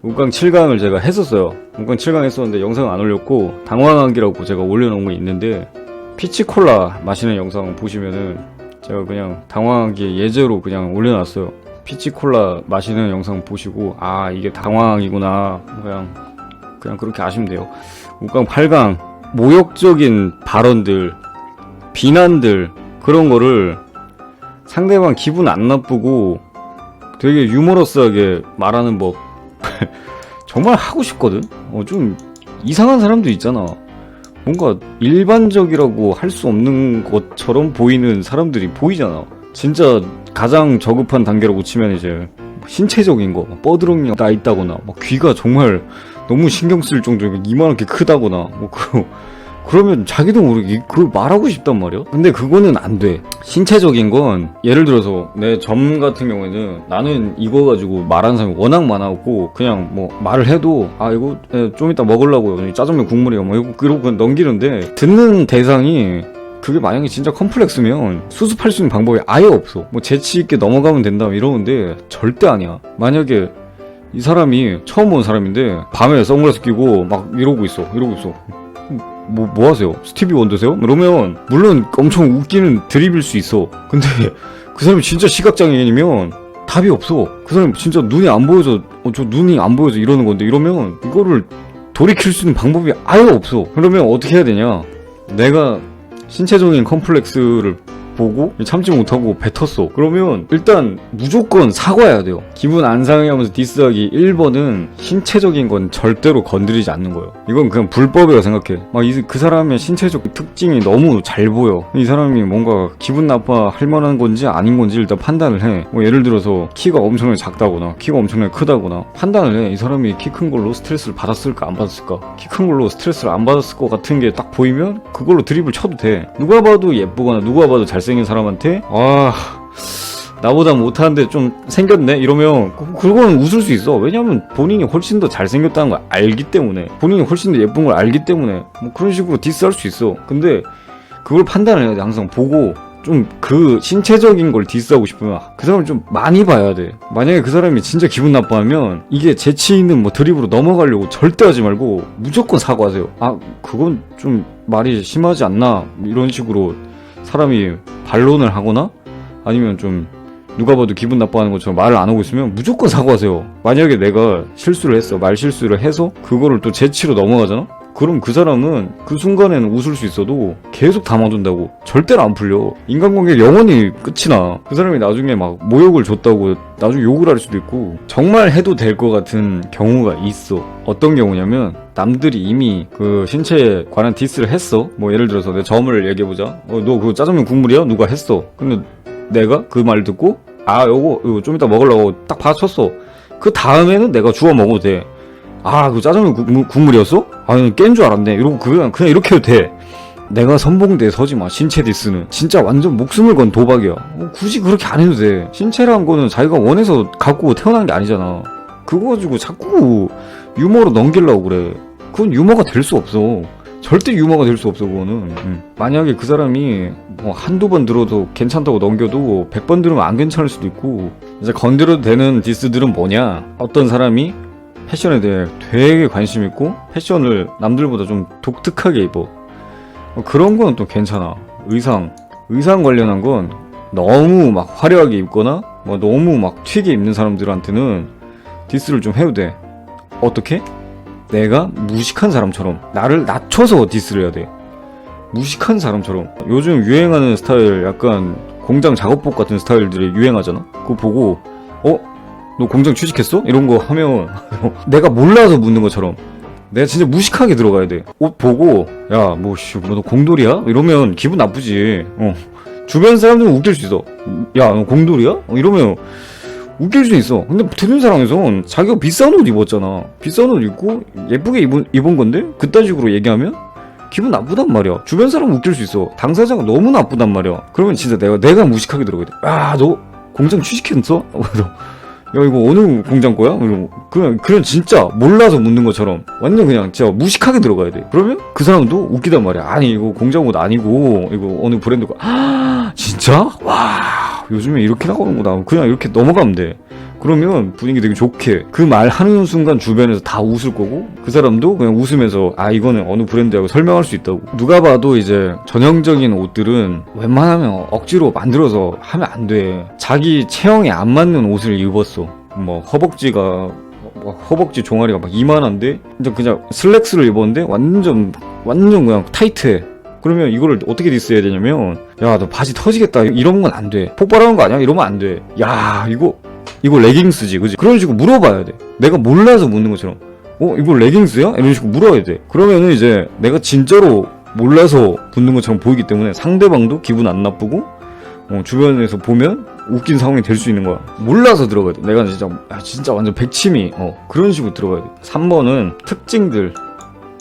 우강 7강을 제가 했었어요. 우강 7강 했었는데 영상 안 올렸고 당황하기라고 제가 올려놓은 거 있는데 피치콜라 마시는 영상 보시면은 제가 그냥 당황하기에 예제로 그냥 올려놨어요. 피치콜라 마시는 영상 보시고 아 이게 당황이구나 그냥 그냥 그렇게 아시면 돼요. 우강 8강 모욕적인 발언들 비난들 그런 거를 상대방 기분 안 나쁘고 되게 유머러스하게 말하는 법 정말 하고 싶거든. 어, 좀 이상한 사람도 있잖아. 뭔가 일반적이라고 할 수 없는 것처럼 보이는 사람들이 보이잖아. 진짜 가장 저급한 단계라고 치면 이제 신체적인 거, 막 뻐드렁이 나 있다거나, 막 귀가 정말 너무 신경 쓸 정도로 이만하게 크다거나, 뭐 그, 그러면 자기도 모르게 그걸 말하고 싶단 말이야. 근데 그거는 안 돼. 신체적인 건 예를 들어서 내 점 같은 경우에는 나는 이거 가지고 말하는 사람이 워낙 많아갖고 그냥 뭐 말을 해도 아 이거 예, 좀 이따 먹으려고요. 짜장면 국물이요. 뭐 이거 그러고 그냥 넘기는데 듣는 대상이 그게 만약에 진짜 컴플렉스면 수습할 수 있는 방법이 아예 없어. 뭐 재치 있게 넘어가면 된다 이러는데 절대 아니야. 만약에 이 사람이 처음 본 사람인데 밤에 선글라스 끼고 막 이러고 있어. 이러고 있어. 뭐, 뭐 하세요? 스티비 원더세요? 이러면, 물론 엄청 웃기는 드립일 수 있어. 근데, 그 사람이 진짜 시각장애인이면 답이 없어. 그 사람 진짜 눈이 안 보여서, 어, 저 눈이 안 보여서 이러는 건데, 이러면 이거를 돌이킬 수 있는 방법이 아예 없어. 그러면 어떻게 해야 되냐? 내가 신체적인 컴플렉스를 보고 참지 못하고 뱉었어. 그러면 일단 무조건 사과해야 돼요. 기분 안 상해 하면서 디스하기 1번은 신체적인 건 절대로 건드리지 않는 거예요. 이건 그냥 불법이라고 생각해. 막 그 사람의 신체적 특징이 너무 잘 보여. 이 사람이 뭔가 기분 나빠 할 만한 건지 아닌 건지 일단 판단을 해. 뭐 예를 들어서 키가 엄청나게 작다거나 키가 엄청나게 크다거나 판단을 해. 이 사람이 키 큰 걸로 스트레스를 받았을까 안 받았을까? 키 큰 걸로 스트레스를 안 받았을 것 같은 게 딱 보이면 그걸로 드립을 쳐도 돼. 누가 봐도 예쁘거나 누가 봐도 잘생 긴 사람한테? 아 나보다 못하는데 좀 생겼네? 이러면 그- 그거는 웃을 수 있어. 왜냐면 본인이 훨씬 더 잘생겼다는 걸 알기 때문에 본인이 훨씬 더 예쁜 걸 알기 때문에 뭐 그런 식으로 디스할 수 있어. 근데 그걸 판단을 해야 돼 항상. 보고 좀 그 신체적인 걸 디스하고 싶으면 그 사람을 좀 많이 봐야 돼. 만약에 그 사람이 진짜 기분 나빠하면 이게 재치 있는 뭐 드립으로 넘어가려고 절대 하지 말고 무조건 사과하세요. 아 그건 좀 말이 심하지 않나. 이런 식으로 사람이 반론을 하거나 아니면 좀 누가 봐도 기분 나빠하는 것처럼 말을 안 하고 있으면 무조건 사과하세요. 만약에 내가 실수를 했어. 말 실수를 해서 그거를 또 재치로 넘어가잖아? 그럼 그 사람은 그 순간에는 웃을 수 있어도 계속 담아둔다고. 절대로 안 풀려. 인간관계 영원히 끝이 나. 그 사람이 나중에 막 모욕을 줬다고 나중에 욕을 할 수도 있고 정말 해도 될 것 같은 경우가 있어. 어떤 경우냐면 남들이 이미 그 신체에 관한 디스를 했어. 뭐 예를 들어서 내 점을 얘기해보자. 어, 너 그 짜장면 국물이야? 누가 했어. 근데 내가 그 말 듣고 아 요거 이거 좀 이따 먹으려고 딱 받아쳤어 그 다음에는 내가 주워 먹어도 돼 아 그 짜장면 국- 국물이었어? 아니 깬 줄 알았네 이러고 그냥 그냥 이렇게 해도 돼 내가 선봉대에 서지 마 신체 디스는 진짜 완전 목숨을 건 도박이야 뭐 굳이 그렇게 안 해도 돼 신체란 거는 자기가 원해서 갖고 태어난 게 아니잖아 그거 가지고 자꾸 유머로 넘기려고 그래 그건 유머가 될 수 없어. 절대 유머가 될 수 없어 그거는. 음. 만약에 그 사람이 뭐 한두 번 들어도 괜찮다고 넘겨도 백 번 들으면 안 괜찮을 수도 있고 이제 건드려도 되는 디스들은 뭐냐? 어떤 사람이 패션에 대해 되게 관심 있고 패션을 남들보다 좀 독특하게 입어. 어, 그런 거는 또 괜찮아. 의상. 의상 관련한 건 너무 막 화려하게 입거나 뭐 너무 막 튀게 입는 사람들한테는 디스를 좀 해도 돼. 어떻게? 내가 무식한 사람처럼 나를 낮춰서 디스를 해야 돼. 무식한 사람처럼. 요즘 유행하는 스타일 약간 공장 작업복 같은 스타일들이 유행하잖아. 그거 보고 어? 너 공장 취직했어? 이런 거 하면 내가 몰라서 묻는 것처럼 내가 진짜 무식하게 들어가야 돼. 옷 보고 야, 뭐 씨, 뭐너 공돌이야? 이러면 기분 나쁘지. 어. 주변 사람들은 웃길 수 있어. 야, 너 공돌이야? 어, 이러면 웃길 수 있어. 근데 듣는 사람에선 자기가 비싼 옷 입었잖아. 비싼 옷 입고 예쁘게 입은, 입은 건데 그딴 식으로 얘기하면 기분 나쁘단 말이야. 주변 사람 웃길 수 있어. 당사자가 너무 나쁘단 말이야. 그러면 진짜 내가 내가 무식하게 들어가야 돼. 야, 너 공장 취직했어? 야 이거 어느 공장 거야? 그냥 그냥 진짜 몰라서 묻는 것처럼 완전 그냥 진짜 무식하게 들어가야 돼. 그러면 그 사람도 웃기단 말이야. 아니 이거 공장 옷 아니고 이거 어느 브랜드 거. 아 진짜? 와 요즘에 이렇게 나오는구나. 그냥 이렇게 넘어가면 돼. 그러면 분위기 되게 좋게. 그 말 하는 순간 주변에서 다 웃을 거고 그 사람도 그냥 웃으면서 아 이거는 어느 브랜드라고 설명할 수 있다고. 누가 봐도 이제 전형적인 옷들은 웬만하면 억지로 만들어서 하면 안 돼. 자기 체형에 안 맞는 옷을 입었어. 뭐 허벅지가 뭐 허벅지 종아리가 막 이만한데 이제 그냥 슬랙스를 입었는데 완전 완전 그냥 타이트해 그러면 이거를 어떻게 디스해야 되냐면 야 너 바지 터지겠다. 이런 건 안 돼. 폭발하는 거 아니야? 이러면 안 돼. 야 이거 이거 레깅스지 그지? 그런 식으로 물어봐야 돼. 내가 몰라서 묻는 것처럼. 어 이거 레깅스야? 이런 식으로 물어야 돼. 그러면은 이제 내가 진짜로 몰라서 묻는 것처럼 보이기 때문에 상대방도 기분 안 나쁘고 어, 주변에서 보면 웃긴 상황이 될 수 있는 거야. 몰라서 들어가야 돼. 내가 진짜 아, 진짜 완전 백치미. 어 그런 식으로 들어가야 돼. 3번은 특징들.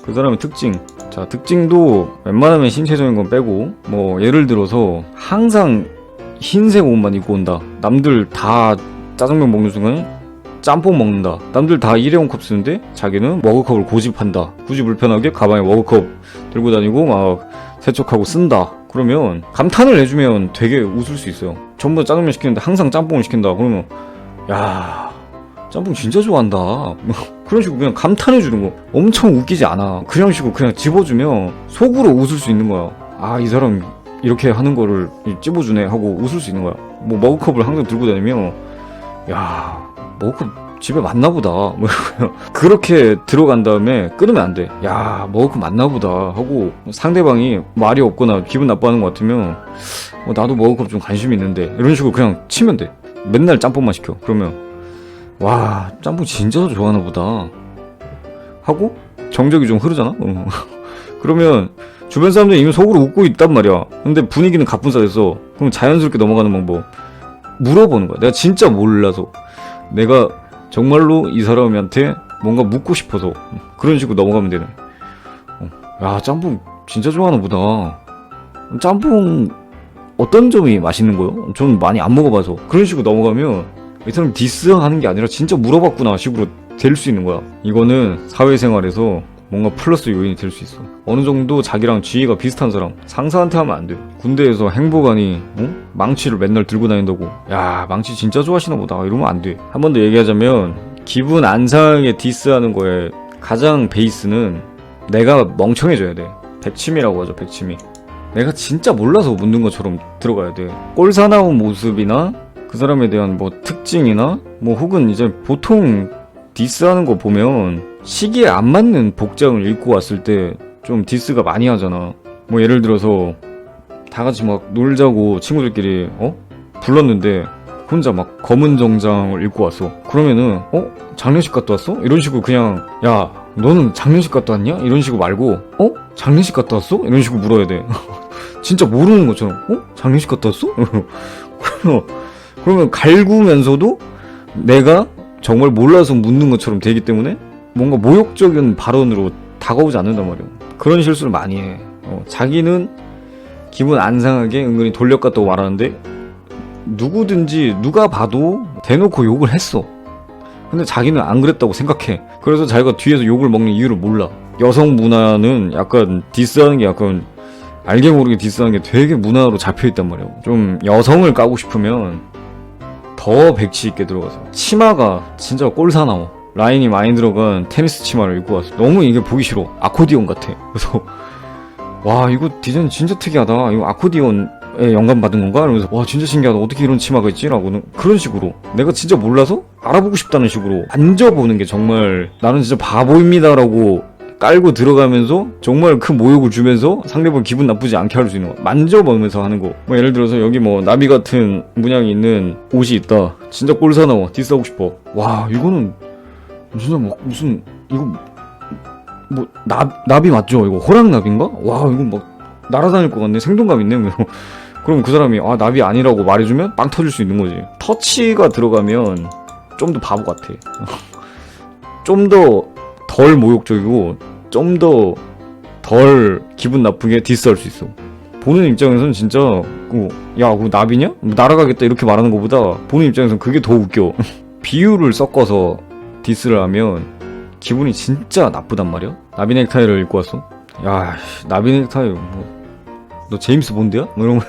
그 사람의 특징 자 특징도 웬만하면 신체적인 건 빼고 뭐 예를 들어서 항상 흰색 옷만 입고 온다. 남들 다 짜장면 먹는 순간에 짬뽕 먹는다. 남들 다 일회용 컵 쓰는데 자기는 머그컵을 고집한다. 굳이 불편하게 가방에 머그컵 들고 다니고 막 세척하고 쓴다. 그러면 감탄을 해주면 되게 웃을 수 있어요. 전부 다 짜장면 시키는데 항상 짬뽕을 시킨다. 그러면 야 짬뽕 진짜 좋아한다 그런 식으로 그냥 감탄해 주는 거. 엄청 웃기지 않아. 그냥 식으로 그냥 집어주면 속으로 웃을 수 있는 거야. 아 이 사람 이렇게 하는 거를 찝어주네 하고 웃을 수 있는 거야. 뭐 머그컵을 항상 들고 다니면 야 머그컵 집에 맞나 보다. 뭐. 그렇게 들어간 다음에 끊으면 안 돼 야 머그컵 맞나 보다 하고 상대방이 말이 없거나 기분 나빠하는 것 같으면 어, 나도 머그컵 좀 관심 있는데. 이런 식으로 그냥 치면 돼. 맨날 짬뽕만 시켜. 그러면 와 짬뽕 진짜 좋아하나 보다. 하고 정적이 좀 흐르잖아? 어. 그러면 주변 사람들이 이미 속으로 웃고 있단 말이야. 근데 분위기는 가뿐싸돼서 그럼 자연스럽게 넘어가는 방법 물어보는 거야. 내가 진짜 몰라서. 내가 정말로 이 사람한테 뭔가 묻고 싶어서. 그런 식으로 넘어가면 되는 어. 야 짬뽕 진짜 좋아하나 보다. 짬뽕 어떤 점이 맛있는 거요? 전 많이 안 먹어봐서. 그런 식으로 넘어가면 이 사람 디스하는 게 아니라 진짜 물어봤구나 식으로 될 수 있는 거야. 이거는 사회생활에서 뭔가 플러스 요인이 될 수 있어. 어느 정도 자기랑 지위가 비슷한 사람 상사한테 하면 안 돼. 군대에서 행보관이 어? 망치를 맨날 들고 다닌다고. 야 망치 진짜 좋아하시나 보다. 이러면 안 돼. 한 번 더 얘기하자면 기분 안 상하게 디스하는 거에 가장 베이스는 내가 멍청해져야 돼. 백치미라고 하죠 백치미. 내가 진짜 몰라서 묻는 것처럼 들어가야 돼. 꼴사나운 모습이나 그 사람에 대한 뭐 특징이나 뭐 혹은 이제 보통 디스하는 거 보면 시기에 안 맞는 복장을 입고 왔을 때 좀 디스가 많이 하잖아. 뭐 예를 들어서 다 같이 막 놀자고 친구들끼리 어 불렀는데 혼자 막 검은 정장을 입고 왔어. 그러면은 어 장례식 갔다 왔어? 이런 식으로 그냥 야 너는 장례식 갔다 왔냐? 이런 식으로 말고 어 장례식 갔다 왔어? 이런 식으로 물어야 돼. 진짜 모르는 것처럼 어 장례식 갔다 왔어? 그러면 그러면 갈구면서도 내가 정말 몰라서 묻는 것처럼 되기 때문에 뭔가 모욕적인 발언으로 다가오지 않는단 말이야. 그런 실수를 많이 해. 어, 자기는 기분 안 상하게 은근히 돌려 갔다고 말하는데 누구든지 누가 봐도 대놓고 욕을 했어. 근데 자기는 안 그랬다고 생각해. 그래서 자기가 뒤에서 욕을 먹는 이유를 몰라. 여성 문화는 약간 디스하는 게 약간 알게 모르게 디스하는 게 되게 문화로 잡혀 있단 말이야. 좀 여성을 까고 싶으면 더 백치 있게 들어가서 치마가 진짜 꼴사나워. 라인이 많이 들어간 테니스 치마를 입고 왔어. 너무 이게 보기 싫어. 아코디언 같아. 그래서 와 이거 디자인 진짜 특이하다. 이거 아코디언에 영감 받은 건가? 이러면서 와 진짜 신기하다. 어떻게 이런 치마가 있지? 라고는 그런 식으로 내가 진짜 몰라서 알아보고 싶다는 식으로 만져보는 게 정말 나는 진짜 바보입니다. 라고 깔고 들어가면서 정말 큰 모욕을 주면서 상대방 기분 나쁘지 않게 할 수 있는 거. 만져보면서 하는 거 뭐 예를 들어서 여기 뭐 나비 같은 문양이 있는 옷이 있다. 진짜 꼴 사나워. 디스하고 싶어. 와 이거는 진짜 뭐 무슨 이거 뭐 나, 나비 맞죠? 이거 호랑나비인가? 와 이거 막 날아다닐 것 같네. 생동감 있네. 그래서 그럼 그 사람이 아 나비 아니라고 말해주면 빵 터질 수 있는 거지. 터치가 들어가면 좀 더 바보 같아. 좀 더 덜 모욕적이고 좀 더 덜 기분 나쁘게 디스할 수 있어. 보는 입장에서는 진짜 그, 야, 그거 나비냐? 뭐 날아가겠다 이렇게 말하는 것보다 보는 입장에서는 그게 더 웃겨. 비유를 섞어서 디스를 하면 기분이 진짜 나쁘단 말이야. 나비 넥타이를 입고 왔어. 야, 씨, 나비 넥타이 뭐, 너 제임스 본드야? 뭐 이러면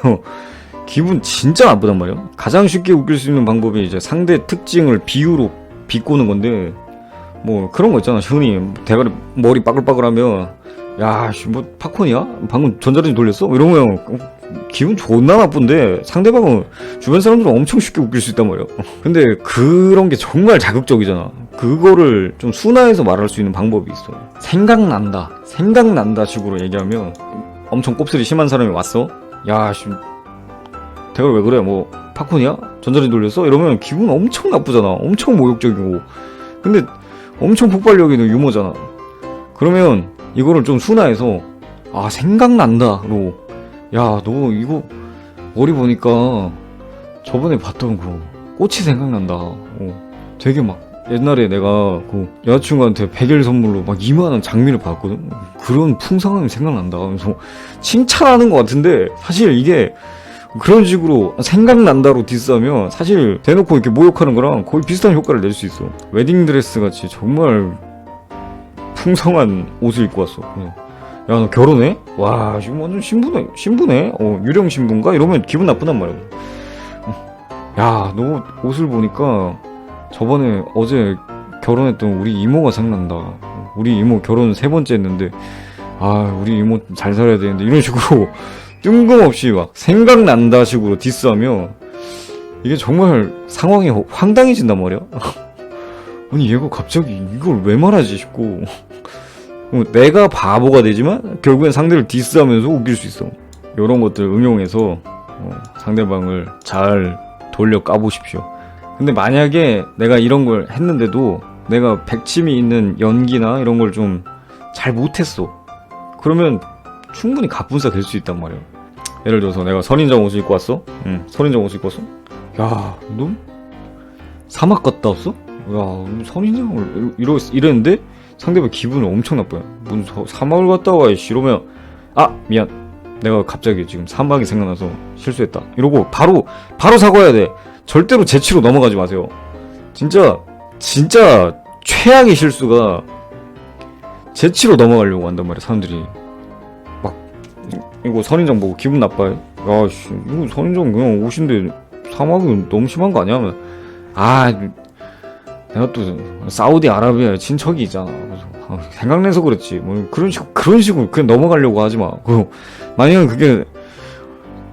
기분 진짜 나쁘단 말이야. 가장 쉽게 웃길 수 있는 방법이 이제 상대 특징을 비유로 비꼬는 건데 뭐 그런 거 있잖아. 흔히 대가리 머리 빠글빠글하면 야, 씨, 뭐 팝콘이야? 방금 전자레인지 돌렸어? 이러면 기분 존나 나쁜데 상대방은 주변 사람들은 엄청 쉽게 웃길 수 있단 말이야. 근데 그런 게 정말 자극적이잖아. 그거를 좀 순화해서 말할 수 있는 방법이 있어. 생각난다. 생각난다 식으로 얘기하면 엄청 곱슬이 심한 사람이 왔어? 야, 씨, 대가리 왜 그래? 뭐 팝콘이야? 전자레인지 돌렸어? 이러면 기분 엄청 나쁘잖아. 엄청 모욕적이고. 근데 엄청 폭발력 있는 유머잖아. 그러면 이거를 좀 순화해서 아 생각난다로 야 너 이거 머리 보니까 저번에 봤던 그 꽃이 생각난다. 어, 되게 막 옛날에 내가 그 여자친구한테 100일 선물로 막 이만한 장미를 받았거든. 그런 풍성함이 생각난다. 그래서 칭찬하는 것 같은데 사실 이게 그런 식으로 생각난다로 디스하면 사실 대놓고 이렇게 모욕하는 거랑 거의 비슷한 효과를 낼 수 있어. 웨딩드레스 같이 정말 풍성한 옷을 입고 왔어. 그냥, 야, 너 결혼해? 와, 지금 완전 신부네, 신부네? 어, 유령 신부인가? 이러면 기분 나쁘단 말이야. 야, 너 옷을 보니까 저번에 어제 결혼했던 우리 이모가 생각난다. 우리 이모 결혼 세 번째 했는데, 아, 우리 이모 잘 살아야 되는데, 이런 식으로 뜬금없이 막 생각난다 식으로 디스하면 이게 정말 상황이 황당해진단 말이야. 아니, 얘가 갑자기 이걸 왜 말하지 싶고. 어, 내가 바보가 되지만 결국엔 상대를 디스하면서 웃길 수 있어. 이런 것들 응용해서 어, 상대방을 잘 돌려 까보십시오. 근데 만약에 내가 이런 걸 했는데도 내가 백침이 있는 연기나 이런 걸 좀 잘 못했어. 그러면 충분히 갑분싸 될 수 있단 말이야. 예를 들어서 내가 선인장 옷을 입고 왔어? 응, 선인장 옷을 입고 왔어? 야, 너 사막 갔다 왔어? 야, 선인장을 이러, 이랬는데 상대방 기분이 엄청 나빠요. 무슨 서- 사막을 갔다 와, 이씨. 이러면, 아, 미안. 내가 갑자기 지금 사막이 생각나서 실수했다. 이러고 바로, 바로 사과해야 돼. 절대로 재치로 넘어가지 마세요. 진짜, 진짜 최악의 실수가 재치로 넘어가려고 한단 말이야, 사람들이. 이거 선인장 보고 기분 나빠요? 야, 씨, 이거 선인장 그냥 옷인데 사막이 너무 심한 거 아니야? 아, 내가 또 사우디아라비아에 친척이 있잖아. 그래서 아, 생각나서 그랬지. 뭐 그런 식 그런 식으로 그냥 넘어가려고 하지 마. 그 만약에 그게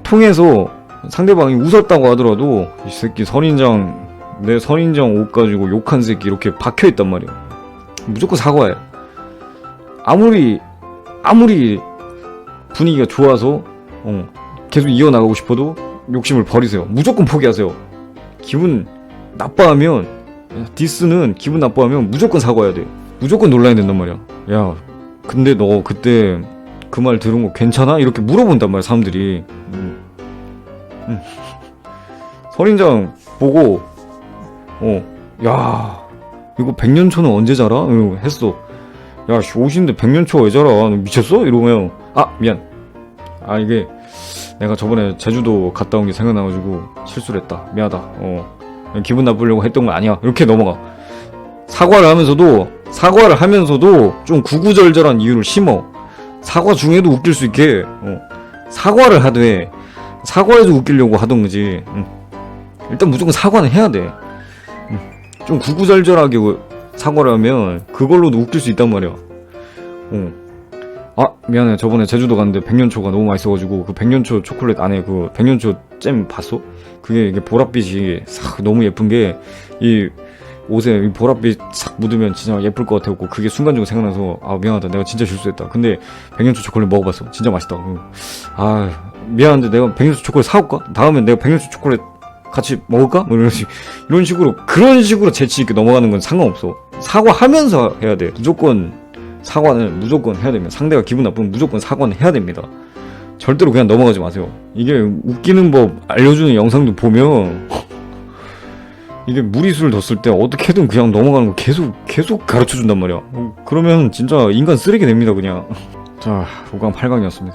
통해서 상대방이 웃었다고 하더라도 이 새끼 선인장 내 선인장 옷 가지고 욕한 새끼 이렇게 박혀 있단 말이야. 무조건 사과해. 아무리 아무리 분위기가 좋아서 어, 계속 이어나가고 싶어도 욕심을 버리세요. 무조건 포기하세요. 기분 나빠하면 디스는 기분 나빠하면 무조건 사과해야 돼. 무조건 놀라야 된단 말이야. 야, 근데 너 그때 그 말 들은 거 괜찮아? 이렇게 물어본단 말이야, 사람들이. 음. 음. 선인장 보고, 어, 야, 이거 백년초는 언제 자라? 이러고 했어. 야, 씨, 옷인데 백년초 왜 자라? 너 미쳤어? 이러면, 아, 미안. 아, 이게 내가 저번에 제주도 갔다 온 게 생각나가지고 실수를 했다. 미안하다. 어. 기분 나쁘려고 했던 거 아니야. 이렇게 넘어가. 사과를 하면서도 사과를 하면서도 좀 구구절절한 이유를 심어. 사과 중에도 웃길 수 있게 어. 사과를 하되 사과해서 웃기려고 하던 거지. 응. 일단 무조건 사과는 해야 돼. 응. 좀 구구절절하게 사과를 하면 그걸로도 웃길 수 있단 말이야. 어. 아 미안해 저번에 제주도 갔는데 백년초가 너무 맛있어가지고 그 백년초 초콜릿 안에 그 백년초 잼 봤어? 그게 이게 보랏빛이 싹 너무 예쁜 게 이 옷에 이 보랏빛 싹 묻으면 진짜 예쁠 것 같았고 그게 순간적으로 생각나서 아 미안하다 내가 진짜 실수했다 근데 백년초 초콜릿 먹어봤어 진짜 맛있다 응. 아 미안한데 내가 백년초 초콜릿 사올까? 다음에 내가 백년초 초콜릿 같이 먹을까? 뭐 이런, 식, 이런 식으로 그런 식으로 재치 있게 넘어가는 건 상관없어 사과하면서 해야 돼 무조건 사과는 무조건 해야 됩니다 상대가 기분 나쁘면 무조건 사과는 해야 됩니다 절대로 그냥 넘어가지 마세요. 이게 웃기는 법 알려주는 영상도 보면 이게 무리수를 뒀을 때 어떻게든 그냥 넘어가는 거 계속 계속 가르쳐 준단 말이야. 어, 그러면 진짜 인간 쓰레기 됩니다 그냥. 자 5강 8강이었습니다.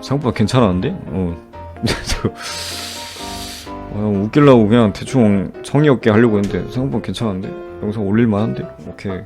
생각보다 괜찮았는데? 어. 어, 웃기려고 그냥 대충 성의 없게 하려고 했는데 생각보다 괜찮은데? 영상 올릴만한데? 오케이